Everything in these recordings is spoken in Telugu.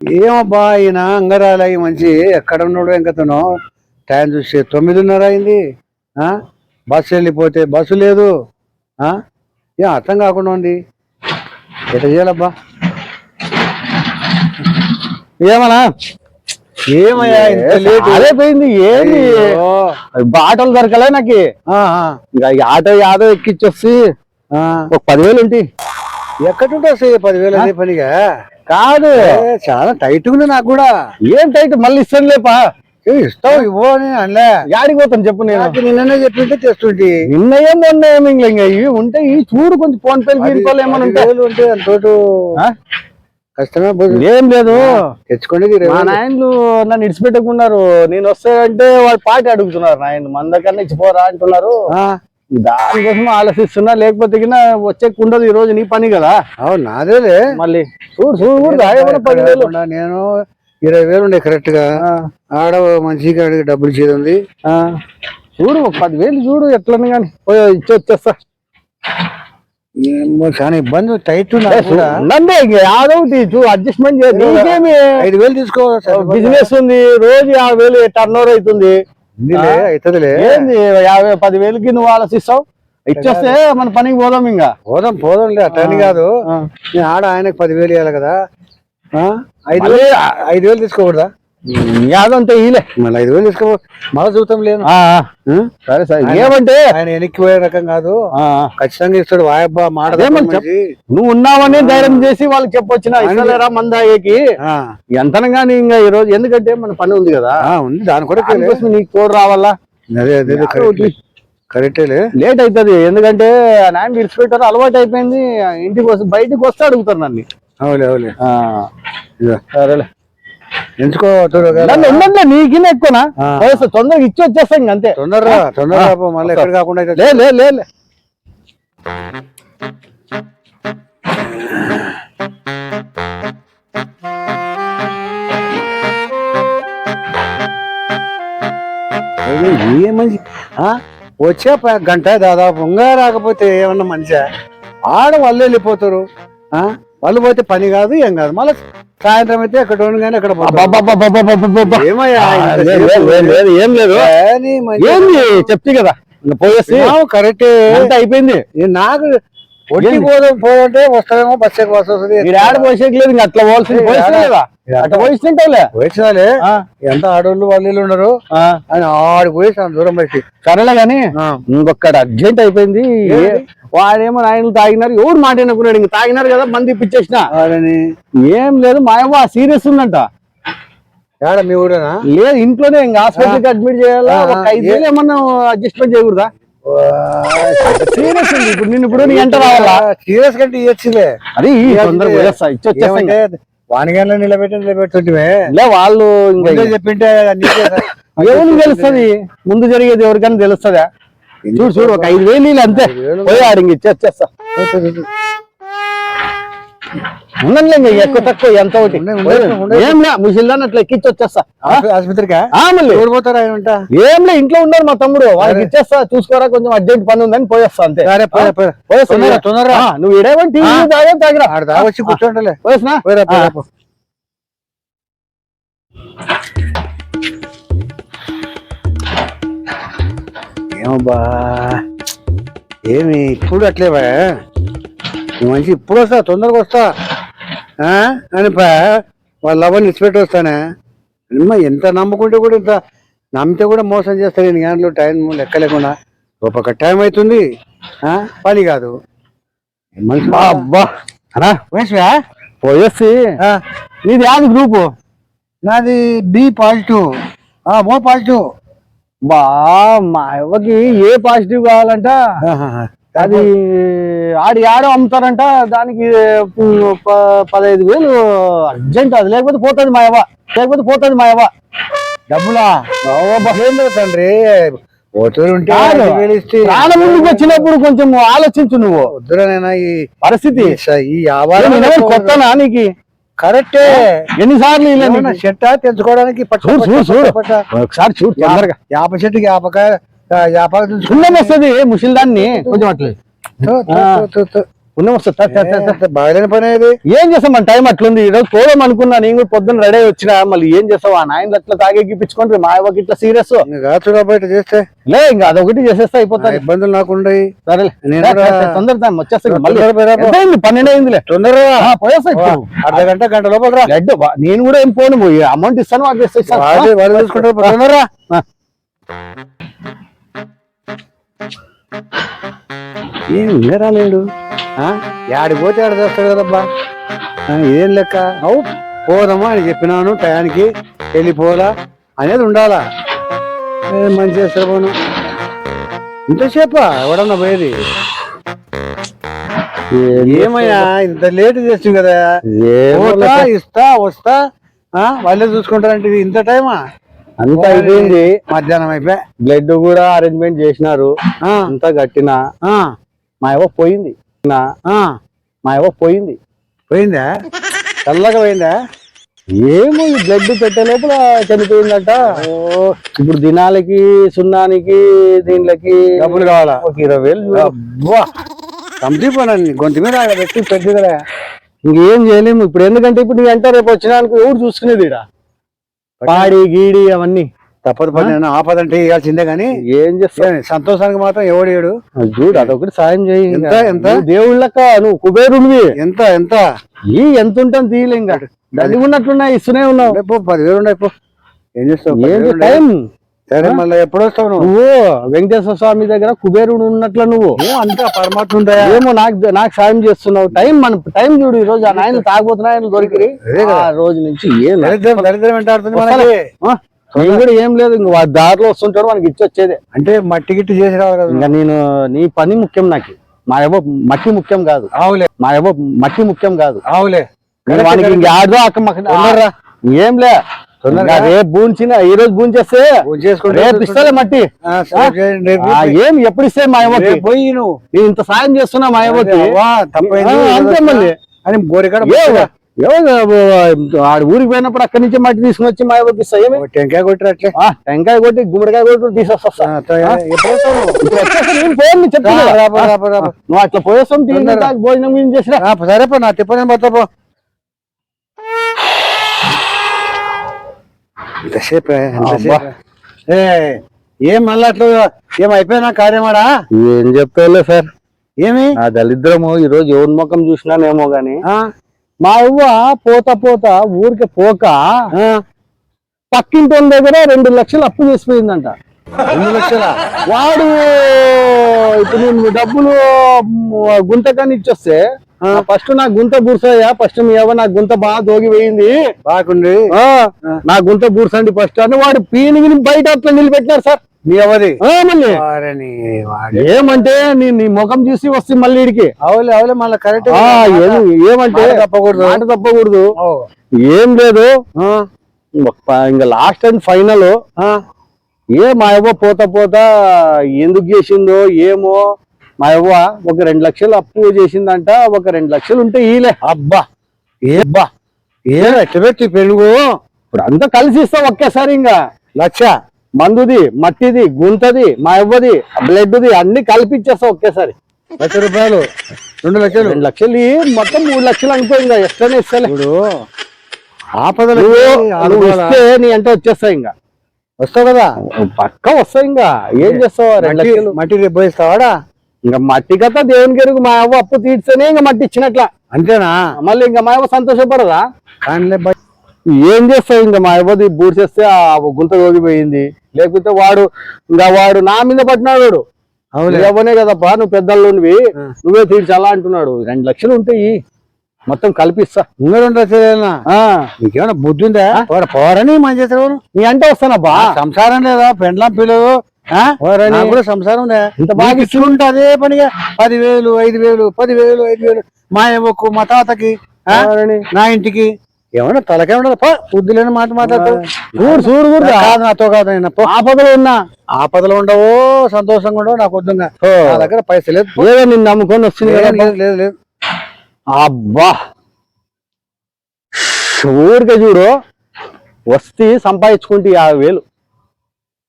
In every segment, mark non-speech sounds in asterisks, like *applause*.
ఏమబ్బా ఈయన అంగరాలయ్యి మంచి ఎక్కడ ఉన్నాడు ఎంకతను టైం చూసి తొమ్మిదిన్నర అయింది. ఆ? బస్సు వెళ్ళిపోతే బస్సు లేదు. ఆ? ఏం అర్థం కాకుండా ఉంది. ఎట్లా చేయాలబ్బా? ఏమన్నా? ఏమయ్యా ఇంత లేటు? అదే పోయింది. ఏంది? అయ్యో. ఆటోలు దొరకలే నాకు. ఆటో యాదో ఎక్కిచ్చొచ్చి ఆ. ఒక పదివేలు ఉంటాయి ఎక్కడుంటా పదివేలు అదే పనిగా? కాదు. చాలా టైట్ ఉంది నాకు కూడా. ఏం టైట్ మళ్ళీ ఇస్తాను లేపా ఇస్తావు ఇవ్వు అని యాడికి పోతాను చెప్పు నేను. నాకు నిన్ననే చెప్పింటే తెస్తుంటే నిన్న ఏం మొన్న ఏం ఇంకా ఇవి ఉంటే ఈ చూడు కొంచెం ఫోన్ పేలు గీరుకోలు ఏమైనా ఉంటే. అంతోటు? కష్టమే. ఏం లేదు. తెచ్చుకోండి మా. నాయనలు నన్ను ఇడిచిపెట్టుకున్నారు. నేను వస్తానంటే వాళ్ళు పార్టీ అడుగుతున్నారు నాయన మన దగ్గర ఇచ్చిపోరా అంటున్నారు. దానికోసం ఆలోచిస్తున్నా లేకపోతే వచ్చే ఉండదు ఈ రోజు నీ పని కదా. అవును నాదేలే. మళ్ళీ చూడు చూడు పదివేలు నేను ఇరవై వేలు ఉండే కరెక్ట్గా. ఆడ మంచిగా డబ్బులు ఆ. చూడు పదివేలు చూడు ఎట్లని కానీ ఇచ్చి వచ్చేస్తా. చాలా ఇబ్బంది టైట్ ఉన్నా కూడా. ఉండండి ఇంక యాదో ఒకటి చూ అడ్జస్ట్మెంట్ ఐదు వేలు తీసుకోవాలి బిజినెస్ ఉంది రోజు యాభై వేలు టర్న్ ఓవర్ అవుతుంది. ఏంది యాభై పదివేలకి నువ్వు ఆలోచిస్తావు ఇచ్చేస్తే మన పనికి పోదాం ఇంకా పోదాం పోదాంలే అట్లని కాదు. నేను ఆడ ఆయనకు పదివేలు ఇవ్వాలి కదా. ఆ? ఐదు వేలు ఐదు వేలు తీసుకోకూడదా? యాదంతా ఈలే మళ్ళీ ఐదు వేలు తీసుకో మళ్ళీ చూద్దాం. ఆ? సరే సరే. ఏమంటే ఆయన వెనక్కి పోయే రకం కాదు. ఖచ్చితంగా ఇస్తాడు. వాయబ్బా మాట. నువ్వు ఉన్నావని ధైర్యం చేసి వాళ్ళకి చెప్పొచ్చిన మందాయికి? ఆ, ఎంతనగాని ఇంకా ఈ రోజు ఎందుకంటే మన పని ఉంది కదా. ఉంది. దాని దానికోసం నీకు తోడు రావాలా? అదే అదే అదే కరెక్టే. కరెక్టేలే లేట్ అవుతుంది ఎందుకంటే నాయన విడిచిపెట్టారు. అలవాటు అయిపోయింది. ఇంటికి వస్తే బయటికి వస్తే అడుగుతారు నన్ను. అవులే అవులే. సరేలే. ఎంచుకో నన్ను ఉండదులే నీకినే ఎక్కువనా? తొందరగా ఇచ్చి వచ్చేస్తా అంతే. తొందరగా తొందరగా మళ్ళీ ఎక్కడ కాకుండా లే లే లే. ఏ మంచి ఆ? వచ్చే గంట దాదాపు ఇంకా రాకపోతే ఏమన్నా మంచిగా ఆడ వాళ్ళు వెళ్ళిపోతారు. ఆ? వాళ్ళు పోతే పని కాదు ఏం కాదు. మళ్ళీ సాయంత్రం అయితే అక్కడ? లేదు, లేదు, ఏం లేదు. ఏంది? చెప్తే కదా. పోయేసి. కరెక్టే. అయిపోయింది. నాకు ఒట్టి పోదాం పోదంటే వస్తామేమో బస్ ఎక్కి బస్ వస్తుంది ఆడ పోసేకి లేదు అట్లా పోవాల్సింది ఏ, పోయిస్తే ఆడ- ఆ, ఎంత ఆడోళ్ళు వాళ్ళు ఉన్నారు ఆ, అని ఆడికి పోయి చాలా దూరం పెట్టి సరేలే గాని ఇంకొకటి అర్జెంట్ అయిపోయింది. వాడేమో ఆయన తాగినారు ఎవరు మాట అనుకున్నాడు ఇంక తాగినారు కదా మంది ఇప్పించేసిన ఏం లేదు మా అవ్వ సీరియస్ ఉందంట. ఏడ మీ ఊరేనా? లేదు ఇంట్లోనే ఇంకా హాస్పిటల్కి అడ్మిట్ చేయాలా? ఆ, ఒక ఐదు వేలు ఏమన్నా అడ్జస్ట్మెంట్ చేయకూడదా? సీరియస్ ఇప్పుడు నిన్ను ఇప్పుడు నీ ఎంట రావాలా? సీరియస్ కంటే ఇవ్వచ్చులే అది తొందరగా వానిగంలో నిలబెట్టి నిలబెట్టుంటివే. లే వాళ్ళు ఇంకా చెప్పింటే *laughs* ఎవరికి తెలుస్తుంది? ముందు జరిగేది ఎవరికైనా తెలుస్తుందా? చూడు చూడు ఒక ఐదు వేలు అంతే. పోయి ఆడింగి ఇచ్చేస్తా. ఉండండి ఎక్కువ తక్కువ ఎంత ఒకటి. ఉన్నాయి, ఉన్నాయి, ఉన్నాయి. ఏం లే ముసిల్దాన్ని అట్లా ఎక్కించి వచ్చేస్తా. ఆస్ప- ఆసుపత్రికా? ఆ మళ్ళీ. ఎవరు పోతారా ఆయన ఉంటా ఏం లే ఇంట్లో ఉన్నారు మా తమ్ముడు. వాళ్ళకి ఇచ్చేస్తా చూసుకోరా కొంచెం అర్జెంట్ పని ఉందని పోయేస్తా అంతే. తొందరగా, నువ్వు ఇడేమని టీవీ తాగే తాగిరా. వచ్చి కూర్చోండిలే. పోయేసినా. ఏమబ్బా? ఏమి ఇప్పుడు అట్లేవా? మంచి ఇప్పుడు వస్తా తొందరగా వస్తా? అని వాళ్ళ అవన్నీ ఇచ్చిపెట్టి వస్తానే. అమ్మ ఎంత నమ్ముకుంటే కూడా ఇంత నమ్మితే కూడా మోసం చేస్తాను నేను. గంటలు టైం లెక్క లేకుండా ఒక టైం అవుతుంది? పని కాదు. మనిషి అబ్బా. అనా వయసువా? పోయేసి నీది యాది గ్రూపు? నాది బి పాజిటివ్. మో పాజిటివ్. బా మా అవ్వకి ఏ పాజిటివ్ కావాలంట? అది ఆడి ఆడో అమ్ముతారంట దానికి పదహైదు వేలు అర్జెంట్ అది. లేకపోతే పోతుంది మా అవ్వ లేకపోతే పోతుంది మా అవ్వ డబ్బులా? తండ్రి. ప్రాణం ముందుకు వచ్చినప్పుడు కొంచెం ఆలోచించు నువ్వు. వద్దురానైనా ఈ పరిస్థితి. ఈ వ్యాపారం కొత్తనా నీకు? కరెక్టే. ఎన్నిసార్లు చెట్ట తెంచుకోవడానికి. ఒకసారి చూడు తొందరగా. యాప చెట్టుకి యాపకాయ సున్నం వస్తుంది ముసిల్ దాన్ని కొంచెం అట్లే. వస్తుంది. బాగలేని పని ఏం చేస్తాం? మన టైం అట్లుంది. ఈరోజు పోదాం అనుకున్నా నేను కూడా పొద్దున్న రెడీ వచ్చినా మళ్ళీ ఏం చేస్తావు? ఆ నాయన అట్లా తాగెక్కిపించుకుంటే మా అవ్వకి ఇట్లా సీరియస్ కాచుగా బయట చేస్తే? లే ఇంకా అదొకటి చేసేస్తే నా అయిపోతాను ఇబ్బందులు నాకు ఉండయి సరేలే. నేను రా, కూడా- రా, రా, తొందర టైం వచ్చేస్తా మళ్ళీ. తొందరగా పోయిరా పో. ఎంత అయింది పన్నెండు అయిందిలే. తొందరగా పోయేస్తా అర్ధ గంట గంట లోపల నేను కూడా ఏం పోను పోయి అమౌంట్ ఇస్తాను చూసుకుంటారు. ఏం ఇంకా రాలేడు ఆ? యాడికి పోతే ఆడ చేస్తాడు కదబ్బా. ఏం లెక్క? అవు పోదామా అని చెప్పినాను టయానికి. వెళ్ళిపోలా అనేది ఉండాలా? మంచి చేస్తారు పోను. ఇంతసేపా? ఎవడన్నా పోయేది? ఏమయ్యా ఇంత లేట్ చేస్తుంది కదా. ఇస్తా వస్తా ఆ, వాళ్ళే చూసుకుంటారంటే ఇంత టైమా? అంతా అయిపోయింది. మధ్యాహ్నం అయిపోయా. బ్లడ్ కూడా అరేంజ్మెంట్ చేసినారు. అంతా గట్టిన ఆ, మా ఏవో పోయింది. మా ఏవో పోయింది. పోయిందా? చల్లగా పోయిందా? ఏమో ఈ బ్లడ్ పెట్టే లోపల చనిపోయిందట. ఇప్పుడు దినాలకి సున్నానికి దీనికి డబ్బులు కావాలా? ఒక ఇరవై వేలు. అబ్బా. కంప్లీ పోనండి గొంతు మీద పెట్టి పెట్టి కదా ఇంకేం చేయలేము. ఇప్పుడు ఎందుకంటే ఇప్పుడు నీ అంటే రేపు వచ్చినానికి ఎవరు చూసుకునేది ఈడ? పాడి గీడి అవన్నీ. తప్పదు పని ఆపదంటే ఇవ్వాల్సిందే కానీ ఏం చేస్తావు? ఏ, సంతోషానికి మాత్రం ఎవడు ఏడు? అది చూడు అదొకటి సాయం చేయి. ఎంత, ఎంత? నువ్వు దేవుళ్ళక్క నువ్వు కుబేరుడివి. ఎంత ఎంత? ఈ ఎంత ఉంటాం తీయలే ఇంకా. దండి ఉన్నట్లున్నాయి ఇస్తూనే ఉన్నావు. పదివేలు ఉన్నాయి పో. ఏం చేస్తావు? సరే మళ్ళీ ఎప్పుడు వస్తావు నువ్వు వెంకటేశ్వర స్వామి దగ్గర కుబేరుడు ఉన్నట్లు నువ్వు. అంతా పరమాత్మ ఉందా ఏమో నాకు నాకు సాయం చేస్తున్నావు. టైం మన టైం చూడు ఈ రోజు. ఆ నాయన తాగబోతున్నా ఆయన దొరికి. ఆ రోజు నుంచి ఏం నేను కూడా ఏం లేదు. ఇంక దారిలో వస్తుంటాడు మనకి ఇచ్చి వచ్చేదే. అంటే మట్టి గిట్టి చేసి రావాలి కదా ఇంకా నేను నీ పని ముఖ్యం నాకు. మా ఏవో మట్టి ముఖ్యం కాదు. ఆవులే. మా ఏవో మట్టి ముఖ్యం కాదు. ఆవులే. వానికి ఇంక ఆడదో అక్క. ఏం లే. రేపు బూంచిన ఈ రోజు బూంచేస్తే భోజనం చేసుకుంటే రేపు ఇస్తాలే మట్టి. ఏం ఎప్పుడు ఇస్తే మా రేపు పోయి నువ్వు. నేను ఇంత సాయం చేస్తున్నా మా ఆ, అంతే మళ్ళీ. అని గోరికాడ ఆడు ఊరికి పోయినప్పుడు అక్కడి నుంచి మట్టి తీసుకుని వచ్చి మా ఇస్తా ఏమి? టెంకాయ కొట్టినట్లే టెంకాయ కొట్టి గుమ్మడికాయ కొట్టి తీసుకొస్తా నువ్వు? అట్లా పోయేస్తాం భోజనం చేసినా? సరే పో నా తిప్పని పోతా పో. ఎంతసేపు ఎంతసేపు? ఏ ఏం మళ్ళీ అట్లా ఏం అయిపోయినా కార్యమాడా ఏం చెప్తావులే సార్? ఏమి? ఆ దళిద్రము ఈ రోజు ఎవరి ముఖం చూసినానేమో గాని. ఆ, మా అవ్వ పోత పోత ఊరికి పోక ఆ, పక్కింటి దగ్గర రెండు లక్షలు అప్పు చేసిపోయిందంట. రెండు లక్షల? వాడు ఇప్పుడు నేను డబ్బులు గుంతకని ఇచ్చొస్తే ఫస్ట్ నా గుంత బూర్సయ్యా ఫస్ట్ మీ అవ్వ నా గుంత బాగా దోగి పోయింది బాగుండి ఆ, నా గుంత బూర్సండి ఫస్ట్ అని వాడు పీనిగిని బయట అట్లా నిలబెట్టినారు సార్. మీ అవది వాడి. ఏమంటే నీ నీ ముఖం చూసి వస్తే మళ్ళీ ఇడికి. అవులే అవులే మళ్ళీ కరెక్ట్ ఏమంటే మాట తప్పకూడదు. మాట తప్పకూడదు. ఏం లేదు. ఇంకా లాస్ట్ అండ్ ఫైనల్ ఏ మా అవ్వ పోతా పోతా ఎందుకు చేసిందో ఏమో మా అవ్వ ఒక రెండు లక్షలు అప్పు చేసిందంట ఒక రెండు లక్షలు ఉంటే ఈలే. అబ్బా ఏ అబ్బా ఏ ఎట్ట పెట్టి పెరుగు? ఇప్పుడు అంతా కలిసి ఇస్తాం ఒకేసారి ఇంకా. లక్ష మందుది మట్టిది గుంతది మా అవ్వది బ్లడ్ది అన్ని కలిపి ఇచ్చేస్తాం ఒకేసారి లక్ష రూపాయలు రెండు లక్షలు. రెండు లక్షలు మొత్తం మూడు లక్షలు ఇంకా ఎక్స్ట్రానే ఇస్తలే. ఇప్పుడు ఆపదలు? ఇస్తే నీ అంటే వచ్చేస్తాయి ఇంకా. వస్తావు కదా? పక్క వస్తాయి ఇంకా. ఏం చేస్తావు రెండు మట్టి లక్షలు? మట్టి రేపు పోయిస్తావాడా? ఇంకా మట్టి కథ దేవుని గెరుగు మా అవ్వ అప్పు తీర్చనే ఇంకా మట్టి ఇచ్చినట్ల. అంతేనా? మళ్ళీ ఇంకా మా అవ్వ సంతోషపడదా? ఏం చేస్తావు ఇంకా మా అవ్వది బూడి చేస్తే ఆ గుంత రోగిపోయింది. లేకపోతే వాడు ఇంకా వాడు నా మీద పట్టినాడు వాడు. అవులే. నువ్వు అవ్వనే కదప్పా నువ్వు పెద్దల్లోనివి నువ్వే తీర్చాలా అంటున్నాడు. రెండు లక్షలు ఉంటాయి మొత్తం కల్పిస్తా. ఇంకా రెండు లక్షలేనా ఆ. నీకేమైనా బుద్ధి ఉందా? వాడు పోరని మంచి నీ అంటే వస్తానబ్బా. సంసారం లేదా? పెండ్లం పిల్లలు. కూడా సంసారం ఇంత బాగా ఇచ్చుకుంటే అదే పనిగా. పదివేలు ఐదు వేలు పదివేలు ఐదు వేలు మా అవ్వకు మా తాతకి. నా ఇంటికి. ఏమన్నా తలకే ఉండదు? బుద్ధి లేని మాట మాట్లాడుతావు. చూడు చూడు కాదు నాతో కాదు నేను. ఆపదలో ఉన్నా. ఆపదలు ఉండవు సంతోషంగా ఉండవు నాకు వద్దుగా. నా దగ్గర పైసలు లేదు. నిన్ను నమ్ముకొని వస్తుంది లేదు లేదు లేదు. అబ్బా. ఊరికే చూడు. వస్తే సంపాదించుకుంటే యాభై వేలు.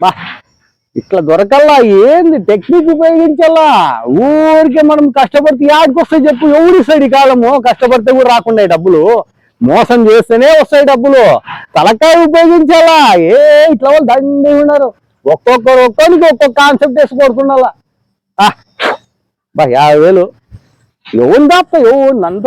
బా. ఇట్లా దొరకల్లా ఏంది టెక్నిక్ ఉపయోగించాలా ఊరికే మనం కష్టపడితే యాడికి వస్తాయి చెప్పు. ఎవడు ఇస్తాడు ఈ కాలము? కష్టపడితే కూడా రాకుండా డబ్బులు. మోసం చేస్తేనే వస్తాయి డబ్బులు. తలకాయ ఉపయోగించాలా ఏ ఇట్లా వాళ్ళు దండి ఉన్నారు. ఒక్కొక్కరు ఒక్కొక్కరికి ఒక్కొక్క కాన్సెప్ట్ వేసి కొడుతుండాలా బా యాభై వేలు. ఎవరు దాపుతా ఎవరు నంత